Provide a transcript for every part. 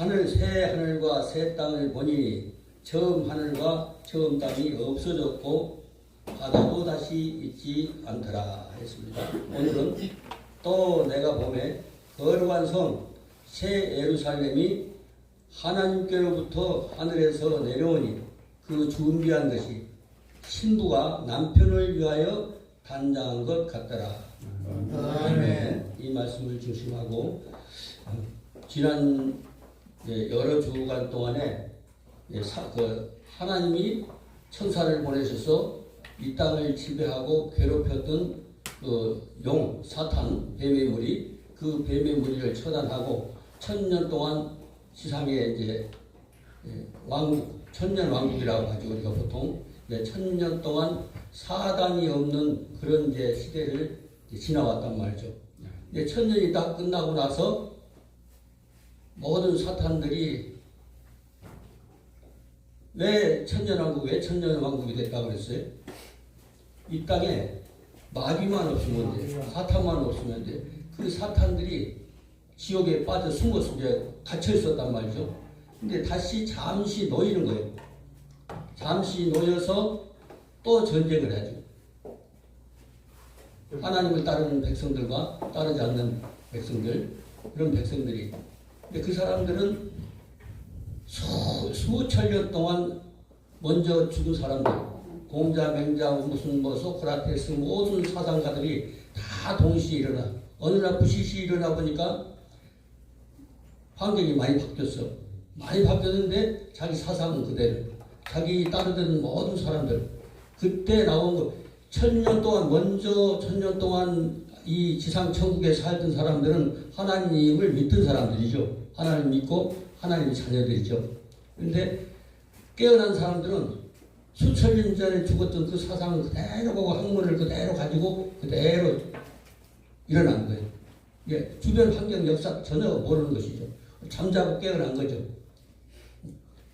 하늘 새 하늘과 새 땅을 보니 처음 하늘과 처음 땅이 없어졌고 바다도 다시 있지 않더라 했습니다. 오늘은 또 내가 봄에 거룩한 성 새 예루살렘이 하나님께로부터 하늘에서 내려오니 그 준비한 것이 신부가 남편을 위하여 단장한 것 같더라. 아멘. 이 말씀을 중심하고 지난 예, 여러 주간 동안에 예, 사- 그 하나님이 천사를 보내셔서 이 땅을 지배하고 괴롭혔던 그 용, 사탄, 뱀의 무리, 그 뱀의 무리를 처단하고 천년 동안 지상에 이제 예, 왕국, 천년 왕국이라고 하죠. 우리가 보통 네, 천년 동안 사단이 없는 그런 이제 시대를 지나왔단 말이죠. 이제 천년이 다 끝나고 나서 모든 사탄들이 왜 천년왕국, 왜 천년왕국이 됐다 그랬어요? 이 땅에 마귀만 없으면 돼. 사탄만 없으면 돼. 그 사탄들이 지옥에 빠져 숨어서 이제 갇혀 있었단 말이죠. 근데 다시 잠시 놓이는 거예요. 잠시 놓여서 또 전쟁을 하죠. 하나님을 따르는 백성들과 따르지 않는 백성들, 그런 백성들이. 근데 그 사람들은 수, 수천 년 동안 먼저 죽은 사람들, 공자, 맹자, 무슨 뭐 소크라테스 모든 사상가들이 다 동시에 일어나. 어느 날 부시시 일어나 보니까 환경이 많이 바뀌었어. 많이 바뀌었는데 자기 사상은 그대로. 자기 따르던 모든 사람들. 그때 나온 거, 천년 동안, 먼저 천년 동안 이 지상 천국에 살던 사람들은 하나님을 믿던 사람들이죠. 하나님 믿고 하나님 자녀들이죠. 근데 깨어난 사람들은 수천 년 전에 죽었던 그 사상을 그대로 보고 학문을 그대로 가지고 그대로 일어난 거예요. 예, 주변 환경 역사 전혀 모르는 것이죠. 잠자고 깨어난 거죠.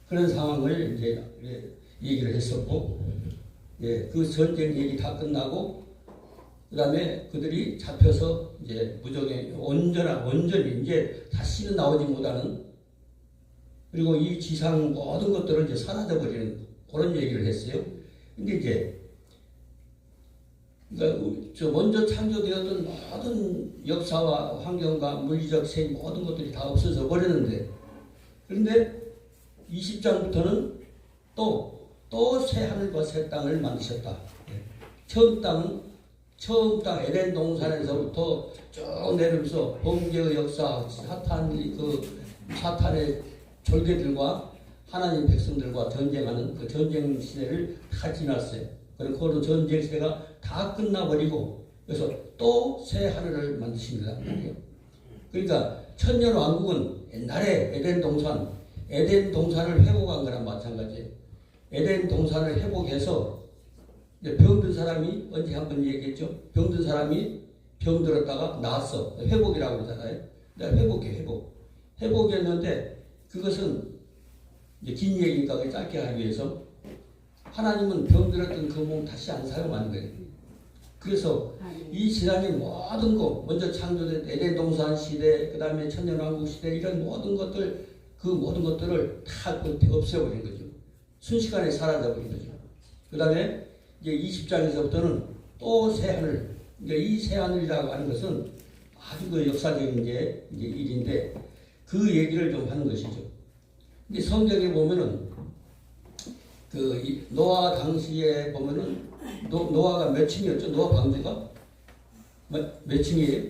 그런 상황을 이제 예, 얘기를 했었고, 예, 그 전쟁 얘기 다 끝나고, 그 다음에 그들이 잡혀서 이제 무적에 온전한, 온전히 이제 다시는 나오지 못하는, 그리고 이 지상 모든 것들은 이제 사라져버리는 그런 얘기를 했어요. 근데 이제, 그러니까 저 먼저 창조되었던 모든 역사와 환경과 물리적 세 모든 것들이 다 없어져 버렸는데, 그런데 20장부터는 또, 또 새 하늘과 새 땅을 만드셨다. 예. 처음 땅은, 처음 땅 에덴 동산에서부터 쭉 내려오면서 범죄의 역사, 사탄이 그, 사탄의 졸개들과 하나님 백성들과 전쟁하는 그 전쟁 시대를 다 지났어요. 그리고 그 전쟁 시대가 다 끝나버리고, 그래서 또 새 하늘을 만드십니다. 그러니까 천년 왕국은 옛날에 에덴 동산, 에덴 동산을 회복한 거랑 마찬가지예요. 에덴 동산을 회복해서 병든 사람이 언제 한 번 얘기했죠? 병든 사람이 병들었다가 나았어. 회복이라고 그러잖아요. 내가 회복해, 회복. 회복이었는데 그것은 이제 긴 얘기니까 짧게 하기 위해서 하나님은 병들었던 그 몸 다시 안 사용하는 거예요. 그래서 이 지상의 모든 것, 먼저 창조된 에덴 동산 시대, 그 다음에 천년왕국 시대, 이런 모든 것들, 그 모든 것들을 다 없애버린 거죠. 순식간에 사라져버린 거죠. 그 다음에 이제 20장에서부터는 또 새하늘, 이제 이 새하늘이라고 하는 것은 아주 그 역사적인 게 이제 일인데 그 얘기를 좀 하는 것이죠. 근데 성경에 보면은 그 이- 노아 당시에 보면은 노, 노아가 몇 층이었죠? 노아 방주가 몇, 몇 층이에요?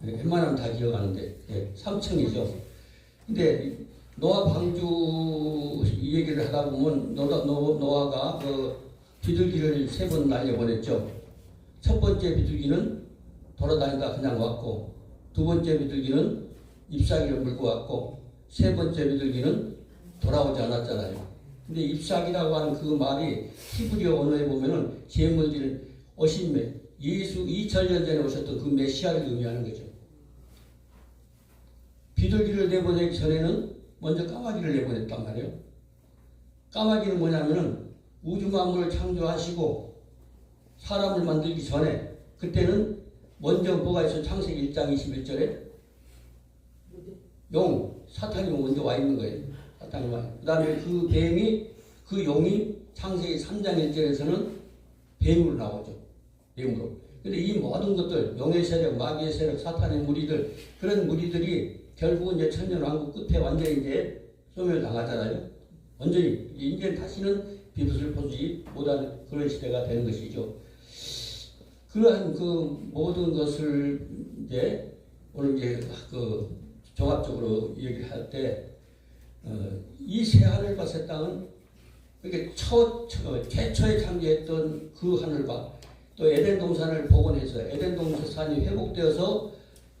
네, 웬만하면 다 기억하는데 예, 3층이죠. 근데 노아 방주 이 얘기를 하다 보면 노아, 노, 노아가 그 비둘기를 세 번 날려보냈죠. 첫 번째 비둘기는 돌아다니다 그냥 왔고 두 번째 비둘기는 잎사귀를 물고 왔고 세 번째 비둘기는 돌아오지 않았잖아요. 근데 잎사귀라고 하는 그 말이 히브리어 언어에 보면은 제물들 어신매 예수 2000년 전에 오셨던 그 메시아를 의미하는 거죠. 비둘기를 내보내기 전에는 먼저 까마귀를 내보냈단 말이에요. 까마귀는 뭐냐면은 우주 만물을 창조하시고 사람을 만들기 전에 그때는 먼저 뭐가 있어 창세기 1장 21절에 용 사탄이 먼저 와 있는 거예요. 사탄이 와. 그 다음에 그 뱀이, 그 용이 창세기 3장 1절에서는 뱀으로 나오죠. 뱀으로. 근데 이 모든 것들, 용의 세력, 마귀의 세력, 사탄의 무리들, 그런 무리들이 결국은 이제 천년 왕국 끝에 완전히 이제 소멸 당하잖아요. 완전히 이제 다시는 비붓을 보지 못하는 그런 시대가 되는 것이죠. 그러한 그 모든 것을 이제 오늘 이제 그 종합적으로 얘기할 때, 어, 이 새 하늘과 새 땅은 그게 첫, 첫 최초에 창조했던 그 하늘과 또 에덴 동산을 복원해서 에덴 동산이 회복되어서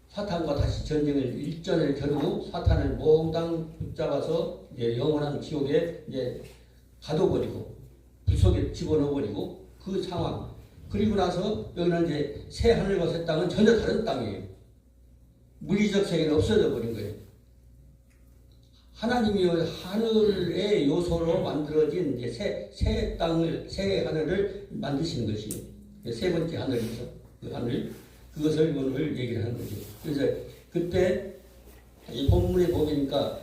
사탄과 다시 전쟁을 일전을 겨루고 사탄을 몽땅 붙잡아서 이제 영원한 지옥에 이제 가둬버리고 불 속에 집어넣어버리고 그 상황 그리고 나서 여기는 이제 새 하늘과 새 땅은 전혀 다른 땅이에요. 물리적 세계는 없어져 버린 거예요. 하나님이 하늘의 요소로 만들어진 이제 새, 새 땅을, 새 하늘을 만드시는 것이요. 세 번째 하늘이죠. 그 하늘. 그것을 오늘 얘기를 하는 거죠. 그래서 그때 이 본문에 보니까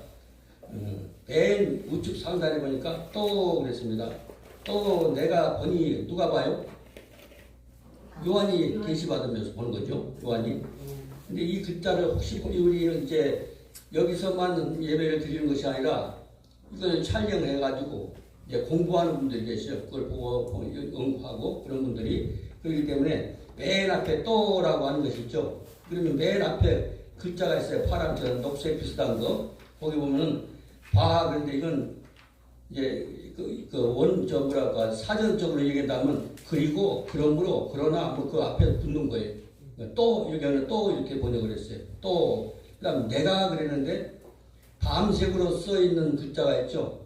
음, 맨 우측 상단에 보니까 또 그랬습니다. 또 내가 보니 누가 봐요? 요한이 계시 받으면서 보는 거죠. 요한이. 근데 이 글자를 혹시 우리 이제 여기서만 예배를 드리는 것이 아니라 이거는 촬영해가지고 이제 공부하는 분들이 계셔요. 그걸 보고 연구하고 그런 분들이 그렇기 때문에 맨 앞에 또라고 하는 것이 있죠. 그러면 맨 앞에 글자가 있어요. 파란처럼 녹색 비슷한 거. 거기 보면은 봐. 그런데 이건 이제 그, 그 뭐랄까 사전적으로 얘기한다면 그리고 그러므로 그러나 뭐 그 앞에 붙는 거예요. 또 여기는 또 이렇게 번역을 했어요. 또 그다음 내가 그랬는데 밤색으로 써 있는 글자가 있죠.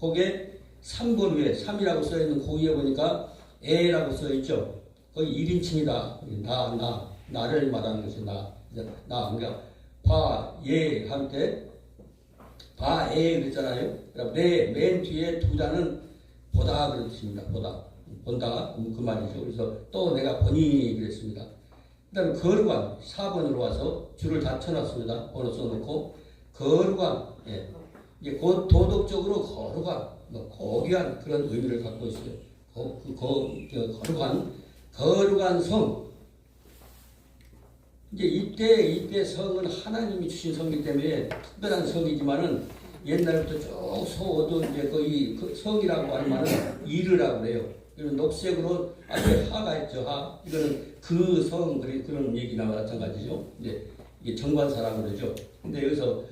거기에 3번 위에 3이라고 써 있는 그 위에 보니까 에라고 써 있죠. 거기 1인칭이다. 나, 나, 나를 말하는 것이 나. 나, 그러니까 바, 예, 할 때, 바, 에, 그랬잖아요. 그러니까 맨, 맨 뒤에 두 자는 보다, 그랬습니다. 보다. 본다, 그 말이죠. 그래서 또 내가 보니, 그랬습니다. 그 다음에 거룩한 4번으로 와서 줄을 다 쳐놨습니다. 번호 써놓고, 거룩한, 예. 이게 곧 도덕적으로 거룩한, 뭐, 고귀한 그런 의미를 갖고 있어요. 거, 그, 거, 저, 거룩한, 거룩한 성. 이제 이때, 이때 성은 하나님이 주신 성이기 때문에 특별한 성이지만은 옛날부터 쭉 서도 이제 거의 그 성이라고 하지만은 이르라고 그래요. 그리고 녹색으로 앞에 하가 있죠, 하. 이거는 그 성, 그런 얘기나 마찬가지죠. 이제 이게 정관사라고 그러죠. 근데 여기서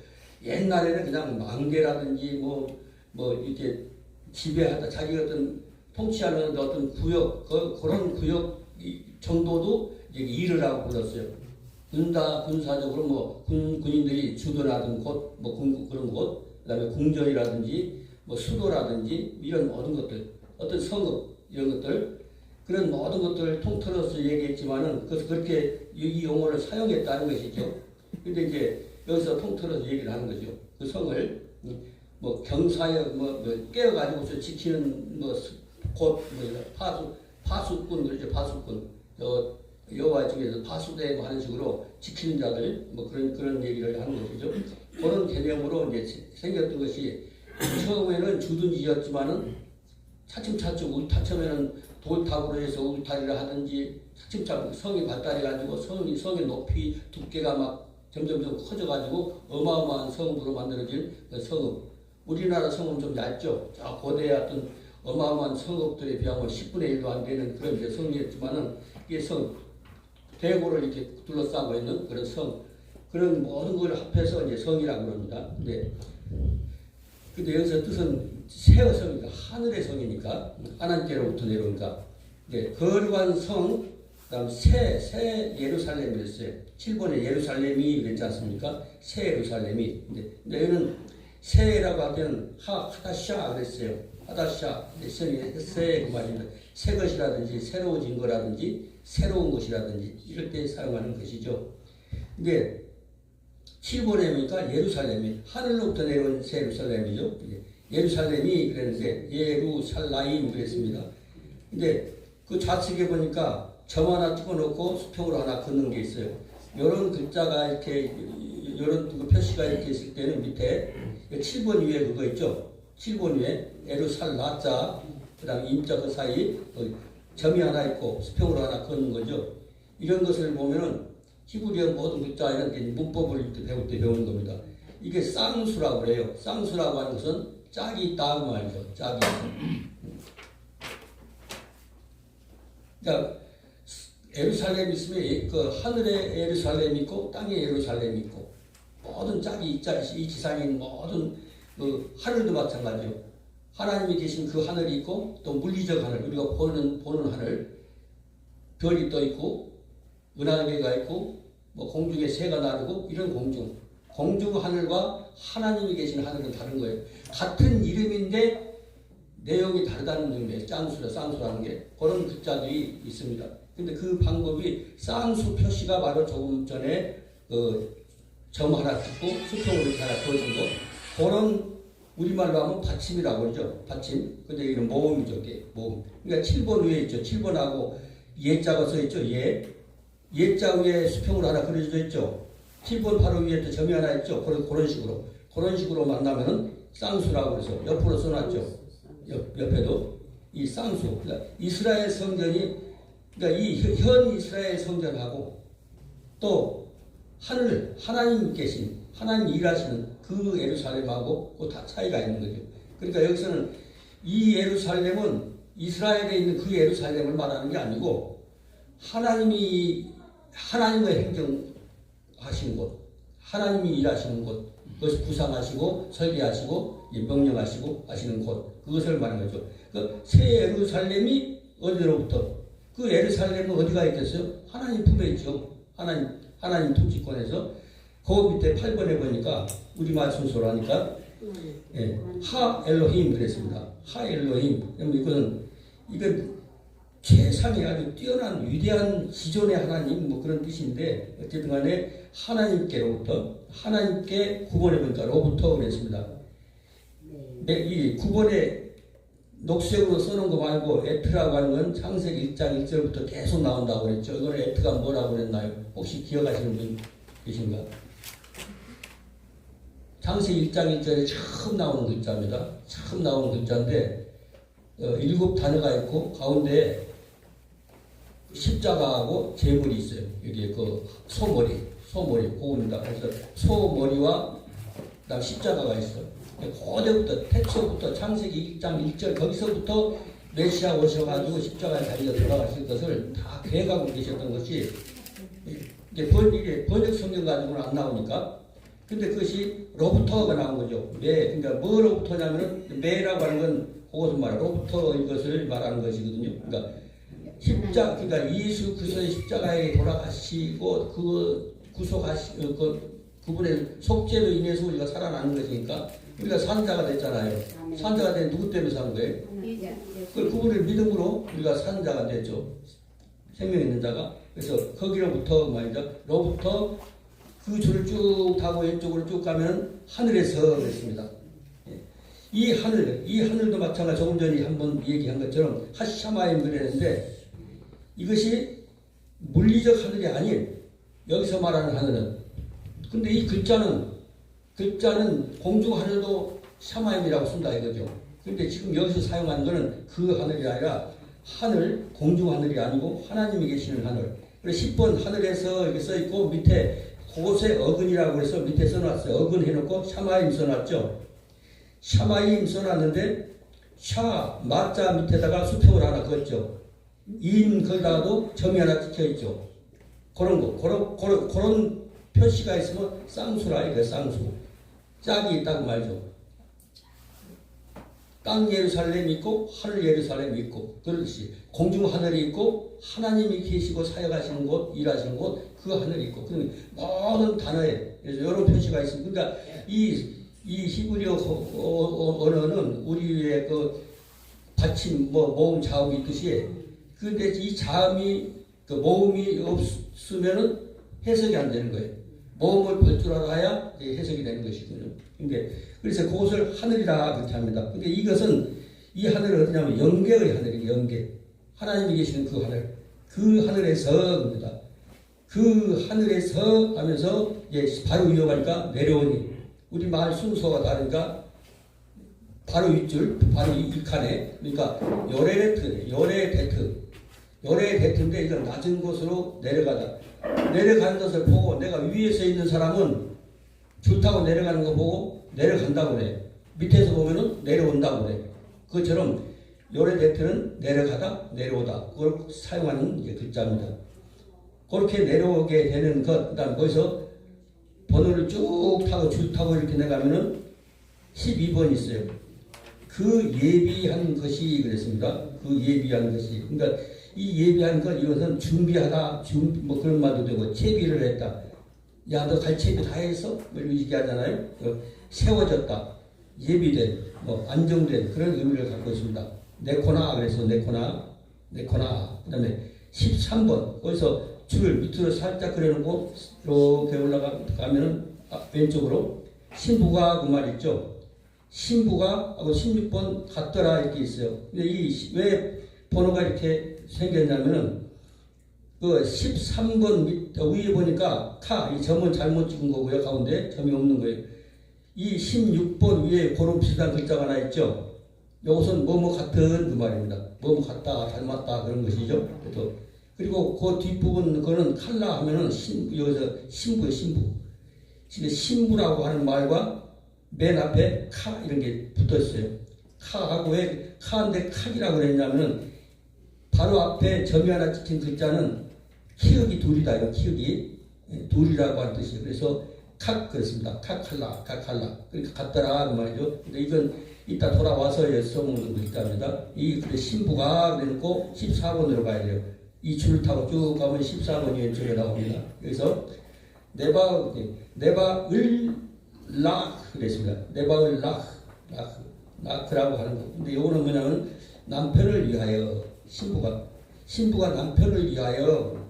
옛날에는 그냥 망대라든지 뭐, 뭐 이렇게 지배하다, 자기 어떤 통치하는 어떤 구역, 그, 그런 구역 정도도 이제 일을 불렀어요. 군사, 군사적으로 뭐 군, 군인들이 주둔하던 곳, 뭐 군, 그런 곳, 그 다음에 궁전이라든지 뭐 수도라든지 이런 모든 것들, 어떤 성읍, 이런 것들, 그런 모든 것들을 통틀어서 얘기했지만은 그래서 그렇게 이 용어를 사용했다는 것이죠. 근데 이제 여기서 통틀어서 얘기를 하는 거죠. 그 성을 뭐 경사역 뭐, 뭐 깨어가지고서 지키는 뭐곧 뭐 파수 파수꾼 그러죠 파수꾼 여 여호와 중에서 파수되고 하는 식으로 지키는 자들 뭐 그런 그런 얘기를 하는 것이죠. 그런 개념으로 이제 생겼던 것이 처음에는 주둔지였지만은 차츰차츰 울타 처음에는 돌탑으로 해서 울타리를 하든지 차츰차츰 성이 발달해가지고 성이 성의 높이 두께가 막 점점점 커져가지고 어마어마한 성으로 만들어진 그 성읍. 우리나라 성은 좀 얇죠. 저 고대의 어떤 어마어마한 성읍들에 비하면 10분의 1도 안 되는 그런 성이었지만은 이게 성, 대고를 이렇게 둘러싸고 있는 그런 성, 그런 모든 걸 합해서 이제 성이라고 그럽니다. 근데, 근데 여기서 뜻은 새의 성이니까, 하늘의 성이니까, 하나님께로부터 내려오니까, 이제 거룩한 성, 그 다음 새, 새 예루살렘이었어요. 7번에 예루살렘이 그랬지 않습니까? 새 예루살렘이. 근데, 근데 여기는 새라고 하면 하, 하다샤 그랬어요. 하다샤. 새그 말입니다. 새 것이라든지 새로워진 거라든지 새로운 것이라든지 이럴 때 사용하는 것이죠. 근데 7번에 보니까 예루살렘이 하늘로부터 내려온 새 예루살렘이죠. 예루살렘이 그랬는데 예루살라임 그랬습니다. 근데 그 좌측에 보니까 점 하나 찍어놓고 수평으로 하나 긋는 게 있어요. 이런 글자가 이렇게 이런 그 표시가 이렇게 있을 때는 밑에 7번 위에 그거 있죠. 7번 위에 에루살 나자 그 다음 임자 그 사이 그 점이 하나 있고 수평으로 하나 긋는 거죠. 이런 것을 보면은 히브리어 모든 글자에는 이제 문법을 배울 때 배우는 겁니다. 이게 쌍수라고 그래요. 쌍수라고 하는 것은 짝이 있다 그 말이죠. 짝이. 그러니까 예루살렘 있으면 그 하늘에 예루살렘 있고 땅에 예루살렘 있고 모든 짝이 이, 지상에 모든 그 하늘도 마찬가지요. 하나님이 계신 그 하늘이 있고 또 물리적 하늘 우리가 보는 보는 하늘 별이 떠 있고 은하계가 있고 뭐 공중에 새가 나르고 이런 공중 공중 하늘과 하나님이 계신 하늘은 다른 거예요. 같은 이름인데 내용이 다르다는 의미예요. 짱수라 쌍수라는 게 그런 글자들이 있습니다. 근데 그 방법이 쌍수 표시가 바로 조금 전에 그점 하나 긋고 수평으로 하나 그어진 거 그런 우리말로 하면 받침이라고 그러죠. 받침. 근데 이건 모음이죠. 모음. 그러니까 7번 위에 있죠. 7번하고 예자가 써 있죠. 예. 예자 위에 수평으로 하나 그려져 있죠. 7번 바로 위에 또 점이 하나 있죠. 그런, 그런 식으로. 그런 식으로 만나면은 쌍수라고 그래서 옆으로 써놨죠. 옆, 옆에도 이 쌍수. 그러니까 이스라엘 성전이 그러니까 이 현 이스라엘 성전하고 또 하늘 하나님 계신 하나님 일하시는 그 예루살렘하고 그다 차이가 있는 거죠. 그러니까 여기서는 이 예루살렘은 이스라엘에 있는 그 예루살렘을 말하는 게 아니고 하나님이 하나님의 행정하시는 곳, 하나님이 일하시는 곳, 그것을 구상하시고 설계하시고 이 명령하시고 하시는 곳, 그것을 말하는 거죠. 그새 예루살렘이 어디로부터 그 예루살렘은 어디가 있겠어요? 하나님 품에 있죠. 하나님 하나님 통치권에서 그 밑에 8번에 보니까 우리말 순서로 하니까 예, 하 엘로힘 그랬습니다. 하 엘로힘. 그럼 이거는 이건 최상의 아주 뛰어난 위대한 기존의 하나님 뭐 그런 뜻인데 어쨌든 간에 하나님께로부터 하나님께 구원해 보니까 로부터 그랬습니다. 네, 이 구원의 녹색으로 써놓은 거 말고 에트라고 하는 건 창세기 1장 1절부터 계속 나온다고 그랬죠. 이거는 에트가 뭐라고 그랬나요? 혹시 기억하시는 분 계신가? 창세기 1장 1절에 처음 나오는 글자입니다. 처음 나오는 글자인데 어, 일곱 단어가 있고 가운데 십자가하고 제물이 있어요. 여기에 그 소머리, 소머리, 고입니다. 그래서 소머리와 그다음 십자가가 있어요. 고대부터 태초부터 창세기 1장 1절 거기서부터 메시아 오셔가지고 십자가에 달려 돌아가실 것을 다 계획하고 계셨던 것이 이게 번역 성경 가지고는 안 나오니까 근데 그것이 로부터가 나온 거죠. 매, 그러니까 뭐로부터냐면은 매라고 하는 건 그것을 말해 로부터 이것을 말하는 것이거든요. 그러니까 십자, 그러니까 예수 그리스도의 십자가에 돌아가시고 그 구속하시, 어, 그 그분의 속죄로 인해서 우리가 살아나는 것이니까 우리가 산자가 됐잖아요. 산자가 된 누구 때문에 산 거예요? 그 그분의 믿음으로 우리가 산자가 됐죠. 생명 있는 자가. 그래서 거기로부터 말이죠. 로부터 그 줄을 쭉 타고 왼쪽으로 쭉 가면 하늘에서 그랬습니다. 예. 이 하늘, 이 하늘도 마찬가지 조금 전에 한번 얘기한 것처럼 하샤마임 그랬는데 이것이 물리적 하늘이 아닌 여기서 말하는 하늘은 근데 이 글자는 글자는 공중 하늘도 샤마임이라고 쓴다 이거죠. 근데 지금 여기서 사용하는 것은 그 하늘이 아니라 하늘, 공중 하늘이 아니고 하나님이 계시는 하늘. 그래서 10번 하늘에서 이렇게 써 있고 밑에 그곳에 어근이라고 해서 밑에 써놨어요. 어근 해놓고 샤마임 써놨죠. 샤마임 써놨는데 샤, 마자 밑에다가 수평을 하나 그었죠. 인 거기다가도 점이 하나 찍혀 있죠. 그런 거, 그런, 그런, 그런 표시가 있으면 쌍수라 이거 쌍수. 짝이 있다고 말이죠. 땅 예루살렘이 있고 하늘 예루살렘이 있고 그렇듯이 공중 하늘이 있고 하나님이 계시고 사역하시는 곳 일하시는 곳 그 하늘이 있고 그 모든 단어에 이런 표시가 있습니다. 그러니까 이, 이 히브리어 어- 어- 언어는 우리의 그 받침 뭐 모음 자음이 있듯이 근데 이 자음이 그 모음이 없으면은 해석이 안 되는 거예요. 모음을 볼 줄 알아야 해석이 되는 것이거든요. 근데 그래서 그것을 하늘이라 그렇게 합니다. 근데 이것은 이 하늘은 어디냐면 영계의 하늘이에요. 영계. 하나님이 계시는 그 하늘. 그 하늘에서입니다. 그 하늘에서 하면서 이제 바로 위험하니까 내려오니 우리 마을 순서가 다르니까 바로 윗줄 바로 이, 이 칸에 그러니까 열애 대트 열애 대트 열애 대트인데 이건 낮은 곳으로 내려가다 내려가는 것을 보고 내가 위에서 있는 사람은 줄 타고 내려가는 거 보고 내려간다고 그래 밑에서 보면은 내려온다고 그래 그것처럼 열애 대트는 내려가다 내려오다 그걸 사용하는 이제 글자입니다. 그렇게 내려오게 되는 것, 그다음 거기서 번호를 쭉 타고 줄 타고 이렇게 내가면은 12번 있어요. 그 예비한 것이 그랬습니다. 그 예비한 것이. 그러니까 이 예비한 것 이것은 준비하다, 준, 뭐 그런 말도 되고 채비를 했다. 야, 너갈 채비 다 했어? 뭐 이렇게 얘기하잖아요. 어, 세워졌다. 예비된, 뭐 안정된 그런 의미를 갖고 있습니다. 네코나 그래서 네코나, 네코나. 그 다음에 13번 거기서 줄을 밑으로 살짝 그려놓고 이렇게 올라가면은 아, 왼쪽으로 신부가 그 말 있죠. 신부가 하고 16번 같더라 이렇게 있어요. 근데 이 왜 번호가 이렇게 생겼냐면은 그 13번 밑 어, 위에 보니까 카 이 점은 잘못 찍은 거고요 가운데 점이 없는 거예요. 이 16번 위에 그런 비슷한 글자가 하나 있죠. 이것은 뭐뭐 같은 그 말입니다. 뭐뭐 같다 닮았다 그런 것이죠. 그래서 그리고 그 뒷부분 그거는 칼라 하면은 신 여기서 신부요 신부. 신부라고 하는 말과 맨 앞에 카 이런 게 붙어 있어요. 카하고 왜 카인데 카이라고 그랬냐면은 바로 앞에 점이 하나 찍힌 글자는 키읔이 둘이다 이거 키읔이 예, 둘이라고 하는 뜻이에요. 그래서 카 그렇습니다. 카칼라 카칼라 그러니까 같더라 그 말이죠. 근데 이건 이따 돌아와서 써먹는 글자입니다. 이 그래 신부가 그래놓고 14번으로 가야 돼요. 이 줄을 타고 쭉 가면 14번이 왼쪽에 나옵니다. 그래서 네바 네바 을 락 그랬습니다. 네바 을락 락 라크라고 하는 거. 근데 요거는 뭐냐면 남편을 위하여 신부가 신부가 남편을 위하여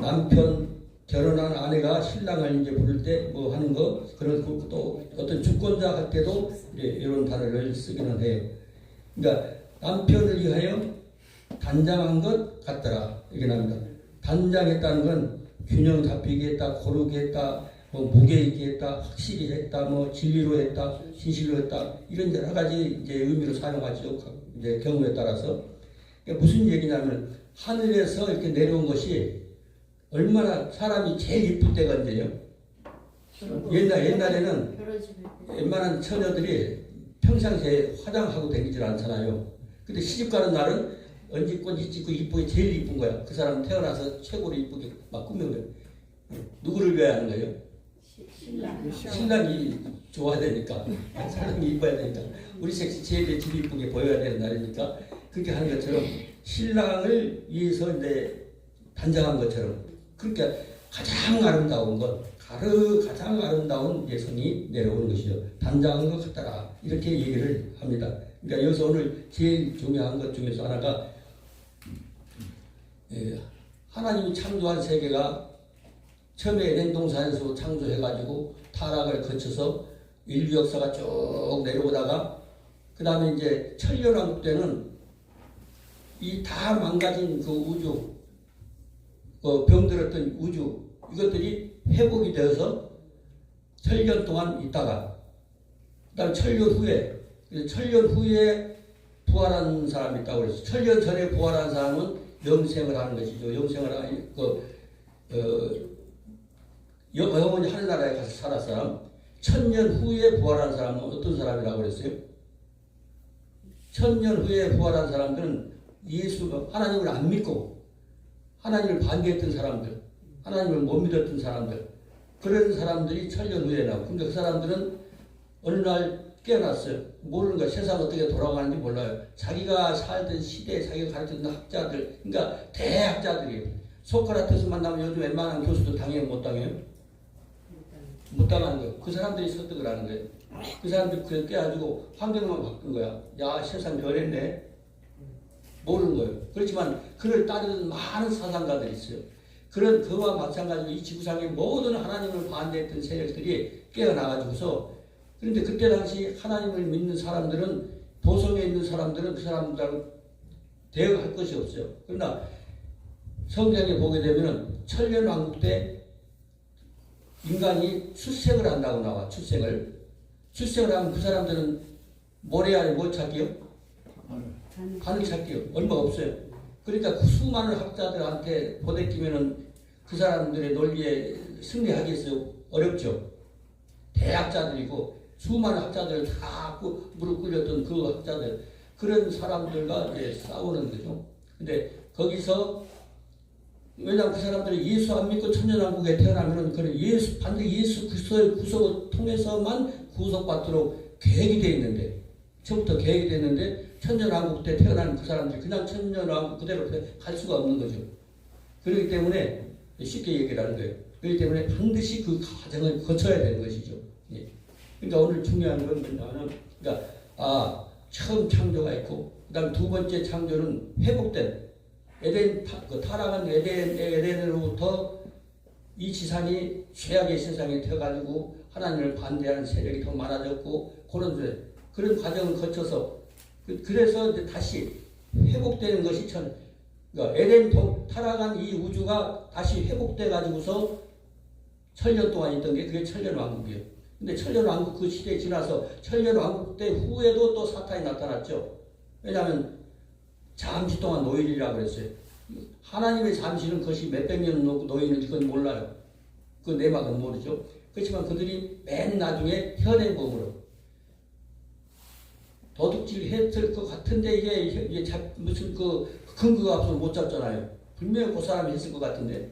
남편 결혼한 아내가 신랑을 이제 부를 때 뭐 하는 거 그런 거또 어떤 주권자 할 때도 이런 단어를 쓰기는 해요. 그러니까 남편을 위하여 단장한 것 같더라 이게 나옵니다. 단장했다는 건 균형 잡히게 했다, 고르게 했다, 뭐 무게 있게 했다, 확실히 했다, 뭐 진리로 했다, 진실로 했다 이런 여러 가지 이제 의미로 사용하죠. 이제 경우에 따라서 그러니까 무슨 얘기냐면 하늘에서 이렇게 내려온 것이 얼마나 사람이 제일 이쁠 때가 언제요? 옛날 옛날에는 웬만한 처녀들이 평상시에 화장하고 다니질 않잖아요. 근데 시집 가는 날은 언제 꽃이 찍고 이쁘게 제일 이쁜 거야. 그 사람 태어나서 최고로 이쁘게 막 꾸민 거예요. 누구를 위해 하는 거예요? 신랑이 좋아야 되니까 사람이 이뻐야 되니까 우리 섹시 제일 제일 이쁘게 보여야 되는 날이니까 그렇게 하는 것처럼 신랑을 위해서 이제 단장한 것처럼 그러니까 가장 아름다운 것 가르 가장 아름다운 예선이 내려오는 것이죠. 단장한 것 같더라 이렇게 얘기를 합니다. 그러니까 여기서 오늘 제일 중요한 것 중에서 하나가 예, 하나님이 창조한 세계가 처음에 에덴 동산에서 창조해가지고 타락을 거쳐서 인류 역사가 쭉 내려오다가 그 다음에 이제 천년왕국 때는 이 다 망가진 그 우주, 그 병들었던 우주 이것들이 회복이 되어서 천년 동안 있다가 그 다음 천년 후에 천년 후에 부활한 사람이 있다고 그랬어요. 천년 전에 부활한 사람은 영생을 하는 것이죠. 영생을 하는 그 어, 영원히 하늘나라에 가서 살았 사람, 천년 후에 부활한 사람은 어떤 사람이라고 그랬어요? 천년 후에 부활한 사람들은 예수, 하나님을 안 믿고 하나님을 반대했던 사람들, 하나님을 못 믿었던 사람들, 그런 사람들이 천년 후에 나오고, 근데 그 사람들은 어느 날 깨어났어요. 모르는 거야. 세상 어떻게 돌아가는지 몰라요. 자기가 살던 시대에 자기가 가르쳤던 학자들, 그러니까 대학자들이에요. 소크라테스 만나면 요즘 웬만한 교수도 당연히 못 당해요. 못 당하는 거예요. 그 사람들이 설득을 하는 거예요. 그 사람들이 그걸 깨가지고 환경만 바꾼 거야. 야, 세상 변했네. 모르는 거예요. 그렇지만 그를 따르는 많은 사상가들이 있어요. 그런 그와 마찬가지로 이 지구상의 모든 하나님을 반대했던 세력들이 깨어나가지고서 그런데 그때 당시 하나님을 믿는 사람들은 도성에 있는 사람들은 그 사람들하고 대응할 것이 없어요. 그러나 성경에 보게 되면은 천년왕국 때 인간이 출생을 한다고 나와 출생을 출생을 하면 그 사람들은 모래 뭘 찾기요? 하늘 찾기요. 얼마 없어요. 그러니까 그 수많은 학자들한테 보내기면은 그 사람들의 논리에 승리하겠어요? 어렵죠. 대학자들이고 수많은 학자들 다 꾸- 무릎 꿇렸던 그 학자들 그런 사람들과 이제 싸우는 거죠. 근데 거기서 왜냐하면 그 사람들이 예수 안 믿고 천년왕국에 태어나면은 그런 예수 반드시 예수 그리스도의 구속을 통해서만 구속받도록 계획이 돼 있는데 처음부터 계획이 됐는데 천년왕국 때 태어난 그 사람들이 그냥 천년왕국 그대로 갈 수가 없는 거죠. 그렇기 때문에 쉽게 얘기를 하는 거예요. 그렇기 때문에 반드시 그 과정을 거쳐야 되는 것이죠. 예. 그러니까 오늘 중요한 건 뭐냐면, 그러니까 아 처음 창조가 있고, 그 다음 두 번째 창조는 회복된 에덴 타, 그 타락한 에덴 에덴으로부터 이 지상이 죄악의 세상에 되어가지고 하나님을 반대하는 세력이 더 많아졌고 그런 데 그런 과정을 거쳐서 그, 그래서 이제 다시 회복되는 것이 천 그러니까 에덴 동, 타락한 이 우주가 다시 회복돼 가지고서 천년 동안 있던 게 그게 천년 왕국이에요. 근데 천년 왕국 그 시대에 지나서 천년 왕국 때 후에도 또 사탄이 나타났죠. 왜냐하면 잠시 동안 노일이라고 그랬어요. 하나님의 잠시는 그것이 몇백 년 노일인지 그건 몰라요. 그 내막은 모르죠. 그렇지만 그들이 맨 나중에 현행범으로 도둑질 했을 것 같은데 이게, 이게 잡, 무슨 그 근거가 없어서 못 잡잖아요. 분명히 그 사람이 했을 것 같은데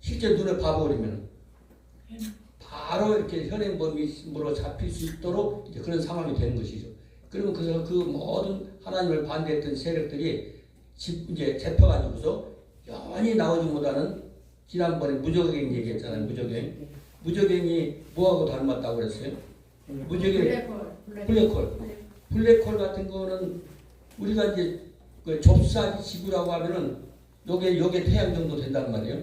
실제 눈에 봐버리면 바로 이렇게 현행범으로 잡힐 수 있도록 이제 그런 상황이 되는 것이죠. 그러면 그래서 그 모든 하나님을 반대했던 세력들이 집 이제 잡혀가지고서 영원히 나오지 못하는 지난번에 무적행 얘기했잖아요. 무적행. 무적행이 뭐하고 닮았다고 그랬어요? 무적행 블랙홀. 블랙홀. 블랙홀. 같은 거는 우리가 이제 그 좁쌀 지구라고 하면은 요게 요게 태양 정도 된단 말이에요.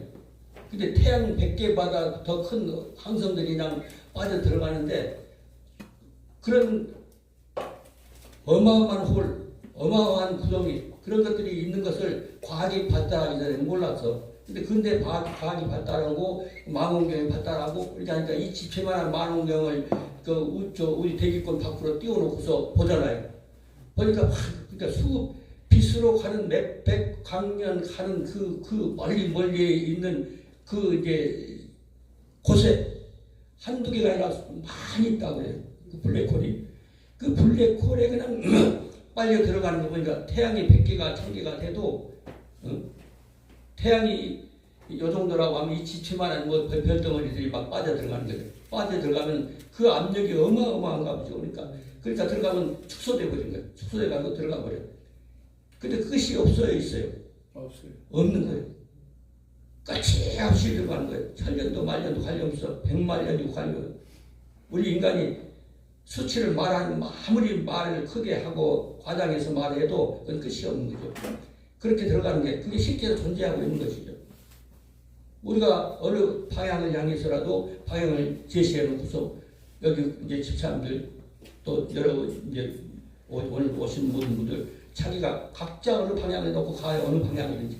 근데 태양 100개보다 더 큰 항성들이 그냥 빠져 들어가는데 그런 어마어마한 홀, 어마어마한 구덩이 그런 것들이 있는 것을 과학이 발달하기 전에 몰랐어. 근데 근대 과학, 과학이 발달하고 망원경이 발달하고 그러니까 이 지체만한 망원경을 그 우, 저 우리 대기권 밖으로 띄워놓고서 보잖아요. 보니까 확, 그러니까 수 빛으로 가는 몇백 광년 가는 그, 그 멀리 멀리에 있는 그 이제 곳에 한두 개가 아니라 많이 있다고 그래요. 그 블랙홀이. 그 블랙홀에 그냥 빨려 들어가는 거 보니까 태양이 100개가 1000개가 돼도 어? 태양이 요 정도라고 하면 이 지체만한 뭐 별- 별덩어리들이 막 빠져 들어가는 거죠. 빠져 들어가면 그 압력이 어마어마한가 보죠. 그러니까 그러니까 들어가면 축소돼 버린 거예요. 축소돼 가고 들어가 버려. 요 근데 그것이 없어요, 있어요. 없어요. 없는 거예요. 끝이 없이 들어가는 거예요. 천년도 말년도 관련 없어. 백만년도 관련. 우리 인간이 수치를 말하는 아무리 말을 크게 하고 과장해서 말해도 그건 끝이 없는 거죠. 그렇게 들어가는 게 그게 실제로 존재하고 있는 것이죠. 우리가 어느 방향을 향해서라도 방향을 제시해 놓고서 여기 이제 집사람들 또 여러 이제 오- 오늘 오신 모든 분들 자기가 각자 어느 방향을 놓고 가요 어느 방향이든지.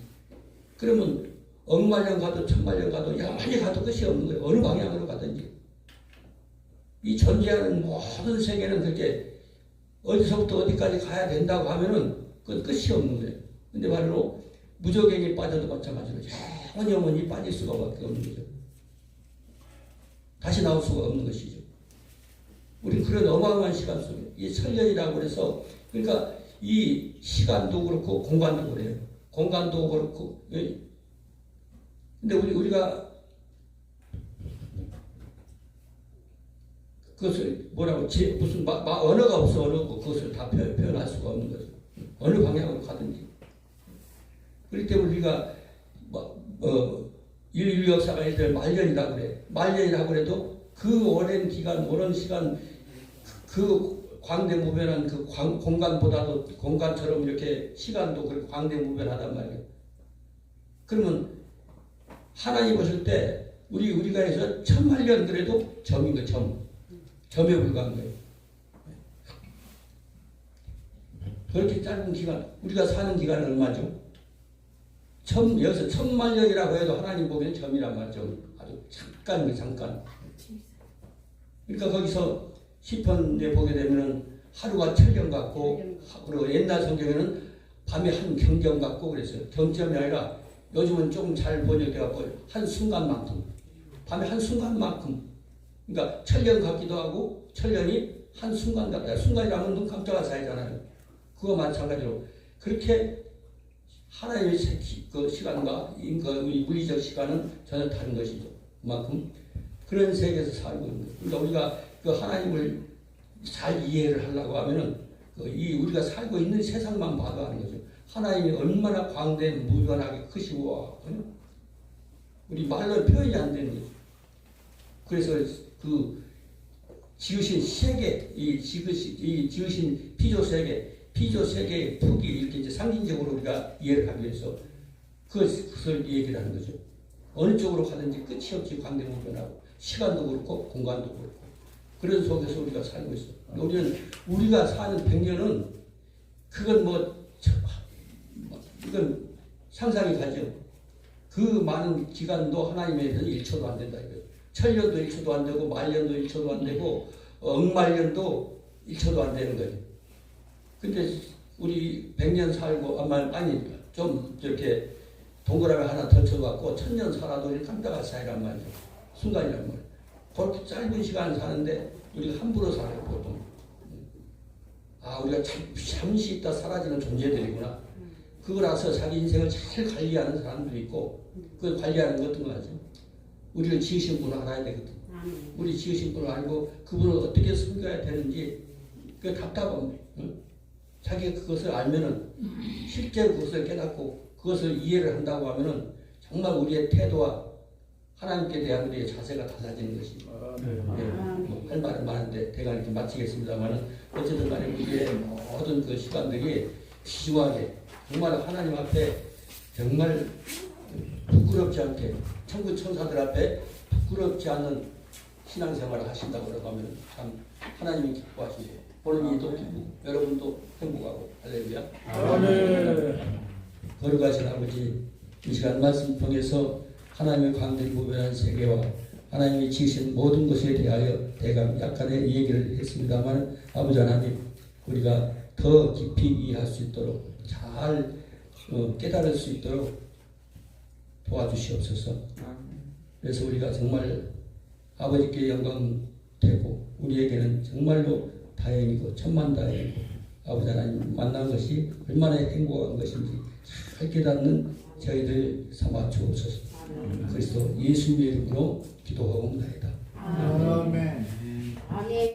그러면 억만년 가도 천만년 가도 영원히 가도 끝이 없는 거예요. 어느 방향으로 가든지. 이 존재하는 모든 세계는 그렇게 어디서부터 어디까지 가야 된다고 하면은 끝이 없는 거예요. 근데 바로 무적행에 빠져도 마찬가지로 영원히 영원히 빠질 수가 밖에 없는 거죠 다시 나올 수가 없는 것이죠 우리 그런 어마어마한 시간 속에 이 천년이라고 그래서 그러니까 이 시간도 그렇고 공간도 그래요. 공간도 그렇고 예. 근데 우리 우리가 그것을 뭐라고 제, 무슨 마, 마, 언어가 없어 언어고 그것을 다 표현, 표현할 수가 없는 거죠. 어느 방향으로 가든지. 그렇기 때문에 우리가 뭐, 어, 인류 역사가 들어 말년이라고 그래. 말년이라고 그래도 그 오랜 기간, 오랜 시간 그 광대무변한 그 광- 공간보다도 공간처럼 이렇게 시간도 그렇게 광대무변하단 말이에요. 그러면 하나님 보실 때 우리 우리가 해서 천만 년 그래도 점인 거 점. 점에 불과한 거예요. 그렇게 짧은 기간 우리가 사는 기간은 얼마죠? 천, 여기서 천만년이라고 해도 하나님 보기엔 점이란 말이죠. 아주 잠깐, 잠깐. 그러니까 거기서 시편에 보게 되면은 하루가 천년 같고, 그리고 옛날 성경에는 밤에 한 경점 같고 그랬어요. 경점이 아니라 요즘은 조금 잘 번역돼갖고 한 순간만큼. 밤에 한 순간만큼. 그러니까 천년 같기도 하고, 천년이 한 순간 같다. 순간이라면 눈 깜짝할 사이잖아요. 그거 마찬가지로. 그렇게 하나님의 세- 그 시간과 우리 물리적 시간은 전혀 다른 것이죠. 그만큼 그런 세계에서 살고 있는 거예요. 그러니까 우리가 그 하나님을 잘 이해를 하려고 하면은 그이 우리가 살고 있는 세상만 봐도 하는 거죠. 하나님이 얼마나 광대한 무변하게 크시고 응? 우리 말로 표현이 안 되는 거죠. 그래서 그 지으신 세계, 이 지으신 이 지으신 피조 세계, 피조 세계의 폭이 이렇게 이제 상징적으로 우리가 이해를 하기 위해서 그- 그것을 얘기를 하는 거죠. 어느 쪽으로 가든지 끝이 없이 광대무변하고 시간도 그렇고 공간도 그렇고 그런 속에서 우리가 살고 있어. 우리는 우리가 사는 100년은 그건 뭐 저- 뭐 이건 상상이 가죠. 그 많은 기간도 하나님에 대해서 1초도 안 된다 이거예요. 천년도 1초도 안 되고 말년도 1초도 안 되고 어, 억말년도 1초도 안 되는 거예요. 근데 우리 100년 살고 아마 아니 좀 이렇게 동그라미 하나 더 쳐갖고 천년 살아도 깜짝할 사이란 말이죠. 순간이란 말이에요. 그렇게 짧은 시간 사는데 우리가 함부로 살아요 보통. 아 우리가 잠, 잠시 있다 사라지는 존재들이구나. 그거라서 자기 인생을 잘 관리하는 사람들이 있고 그 관리하는 것도 맞죠. 우리를 지으신 분을 알아야 되거든. 우리 지으신 분을 알고 그분을 어떻게 섬겨야 되는지 그 답답함. 응? 자기가 그것을 알면은 실제로 그것을 깨닫고 그것을 이해를 한다고 하면은 정말 우리의 태도와 하나님께 대한 우리의 자세가 달라지는 것입니다. 네, 뭐할 말은 많은데 대강 이렇게 마치겠습니다만은 어쨌든 간에 우리의 모든 그 시간들이 귀중하게 정말 하나님 앞에 정말 부끄럽지 않게 천국 천사들 앞에 부끄럽지 않는 신앙생활을 하신다고 하면 참 하나님이 기뻐하시고 본인도 기쁘고 여러분도 행복하고 할렐루야. 아멘. 거룩하신 아버지 이 시간 말씀 통해서 하나님의 광대히 무변한 세계와 하나님이 지으신 모든 것에 대하여 대강 약간의 얘기를 했습니다만 아버지 하나님 우리가 더 깊이 이해할 수 있도록 잘 어, 깨달을 수 있도록 도와주시옵소서. 그래서 우리가 정말 아버지께 영광 되고 우리에게는 정말로 다행이고 천만 다행이고 아버지 하나님 만난 것이 얼마나 행복한 것인지 잘 깨닫는 저희들 삼아 주옵소서. 그리스도 예수님의 이름으로 기도하옵나이다. 아멘. 아멘.